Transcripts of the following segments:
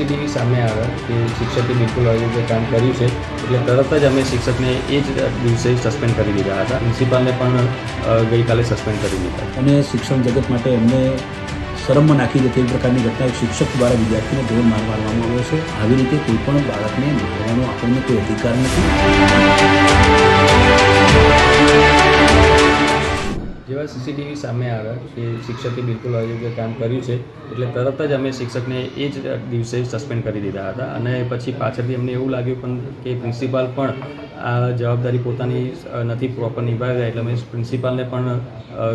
CCTV સામે આવે કે શિક્ષકે બિલકુલ રીતે કામ કર્યું છે, એટલે તરત જ અમે શિક્ષકને એ જ દિવસે સસ્પેન્ડ કરી દીધા હતા. પ્રિન્સિપાલને પણ ગઈકાલે સસ્પેન્ડ કરી દીધા. અને શિક્ષણ જગત માટે એમને શરમમાં નાખી દે તેવી પ્રકારની ઘટના શિક્ષક દ્વારા વિદ્યાર્થીને ઢોર માર મારવામાં આવ્યો છે. આવી રીતે કોઈ પણ બાળકને મારવાનો આપણને કોઈ અધિકાર નથી. જેવા સીસીટીવી સામે આવે કે શિક્ષકે બિલકુલ અયોગ્ય કામ કર્યું છે. એટલે તરત જ અમે શિક્ષકને એ જ દિવસે સસ્પેન્ડ કરી દીધા હતા. અને પછી પાછળથી અમને એવું લાગ્યું પણ કે પ્રિન્સિપાલ પણ આ જવાબદારી પોતાની નથી પ્રોપર નિભાવ્યા એટલે અમે પ્રિન્સિપાલને પણ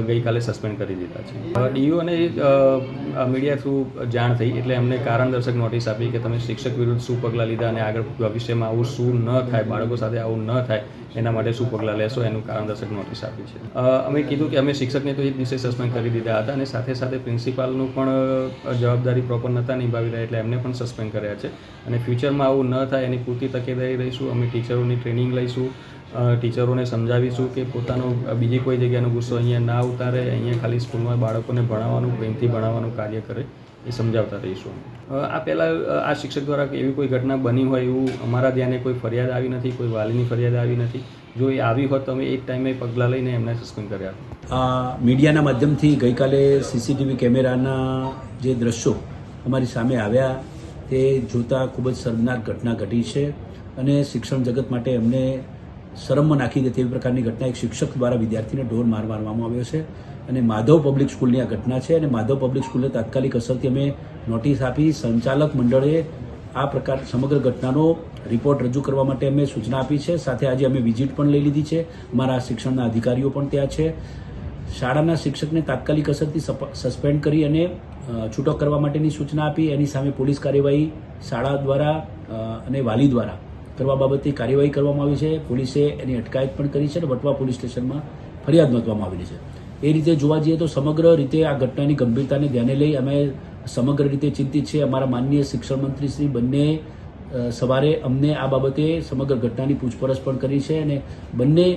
ગઈકાલે સસ્પેન્ડ કરી દીધા છે. ડીયુ અને મીડિયા થ્રુ જાણ થઈ એટલે અમને કારણદર્શક નોટિસ આપી કે તમે શિક્ષક વિરુદ્ધ શું પગલાં લીધા અને આગળ ભવિષ્યમાં આવું શું ન થાય, બાળકો સાથે આવું ન થાય, એના માટે શું પગલાં લેશો, એનું કારણદર્શક નોટિસ આપી છે. અમે કીધું કે અમે શિક્ષકને તો એ દિવસે સસ્પેન્ડ કરી દીધા હતા અને સાથે સાથે પ્રિન્સિપાલનું પણ જવાબદારી પ્રોપર નહોતા નિભાવી રહ્યા એટલે એમને પણ સસ્પેન્ડ કર્યા છે. અને ફ્યુચરમાં આવું ન થાય, એની પૂરતી તકેદારી રહીશું, અમે ટીચરોની ટ્રેનિંગ લઈશું. ટીચરોને સમજાવીશું કે પોતાનો બીજી કોઈ જગ્યાનો ગુસ્સો અહીંયા ના ઉતારે, અહીંયા ખાલી સ્કૂલમાં બાળકોને ભણાવવાનું, પ્રેમથી ભણાવવાનું કાર્ય કરે એ સમજાવતા રહીશું. આ પહેલાં આ શિક્ષક દ્વારા એવી કોઈ ઘટના બની હોય એવું અમારા ધ્યાને કોઈ ફરિયાદ આવી નથી, કોઈ વાલીની ફરિયાદ આવી નથી. જો એ આવી હોત તો અમે એક ટાઈમે પગલાં લઈને એમને સસ્પેન્ડ કર્યા આ મીડિયાના માધ્યમથી ગઈકાલે સીસીટીવી કેમેરાના જે દ્રશ્યો અમારી સામે આવ્યા, તે જોતાં ખૂબ જ શર્મનાક ઘટના ઘટી છે. અને શિક્ષણ જગત માટે એમને શરમમાં નાખી દે તેવી પ્રકારની ઘટના એક શિક્ષક દ્વારા વિદ્યાર્થીને ઢોર માર મારવામાં આવ્યો છે. અને માધવ પબ્લિક સ્કૂલની આ ઘટના છે અને માધવ પબ્લિક સ્કૂલને તાત્કાલિક અસરથી અમે નોટિસ આપી સંચાલક મંડળે આ પ્રકાર સમગ્ર ઘટનાનો રિપોર્ટ રજૂ કરવા માટે અમે સૂચના આપી છે. સાથે આજે અમે વિઝિટ પણ લઈ લીધી છે. અમારા શિક્ષણના અધિકારીઓ પણ ત્યાં છે. શાળાના શિક્ષકને તાત્કાલિક અસરથી સપ- સસ્પેન્ડ કરી અને છૂટક કરવા માટેની સૂચના આપી. એની સામે પોલીસ કાર્યવાહી શાળા દ્વારા અને વાલી દ્વારા કરવા બાબતે કાર્યવાહી કરવામાં આવી છે. પોલીસે એની અટકાયત પણ કરી છે અને વટવા પોલીસ સ્ટેશનમાં ફરિયાદ નોંધવામાં આવેલી છે. એ રીતે જોવા જઈએ તો સમગ્ર રીતે આ ઘટનાની ગંભીરતાને ધ્યાને લઈ અમે સમગ્ર રીતે ચિંતિત છે અમારા માનનીય શિક્ષણ મંત્રી શ્રી બંને સવારે અમને આ બાબતે સમગ્ર ઘટનાની પૂછપરછ પણ કરી છે અને બંને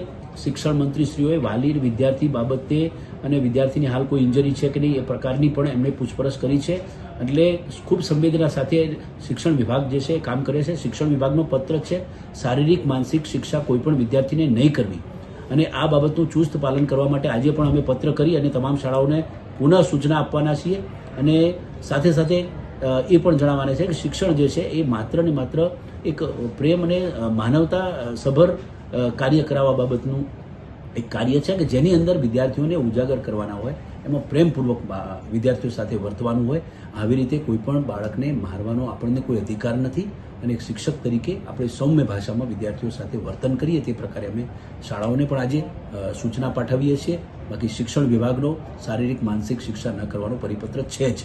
શિક્ષણ મંત્રીશ્રીઓએ વાલી વિદ્યાર્થી બાબતે અને વિદ્યાર્થીની હાલ કોઈ ઇન્જરી છે કે નહીં એ પ્રકારની પણ એમણે પૂછપરછ કરી છે. એટલે ખૂબ સંવેદના સાથે શિક્ષણ વિભાગ જે છે કામ કરે છે. શિક્ષણ વિભાગનો પત્ર છે, શારીરિક, માનસિક શિક્ષા કોઈપણ વિદ્યાર્થીને નહીં કરવી. અને આ બાબતનું ચુસ્ત પાલન કરવા માટે આજે પણ અમે પત્ર કરી અને તમામ શાળાઓને પુનઃ સૂચના આપવાના છીએ. અને સાથે સાથે એ પણ જણાવવાના છે કે શિક્ષણ જે છે એ માત્ર ને માત્ર એક પ્રેમ અને માનવતા સભર કાર્ય કરાવવા બાબતનું એક કાર્ય છે કે જેની અંદર વિદ્યાર્થીઓને ઉજાગર કરવાના હોય, એમાં પ્રેમપૂર્વક વિદ્યાર્થીઓ સાથે વર્તવાનું હોય, આવી રીતે કોઈ પણ બાળકને મારવાનો આપણને કોઈ અધિકાર નથી અને એક શિક્ષક તરીકે આપણે સૌમ્ય ભાષામાં વિદ્યાર્થીઓ સાથે વર્તન કરીએ તે પ્રકારે અમે શાળાઓને પણ આજે સૂચના પાઠવીએ છીએ. બાકી શિક્ષણ વિભાગનો શારીરિક માનસિક શિક્ષા ન કરવાનો પરિપત્ર છે જ.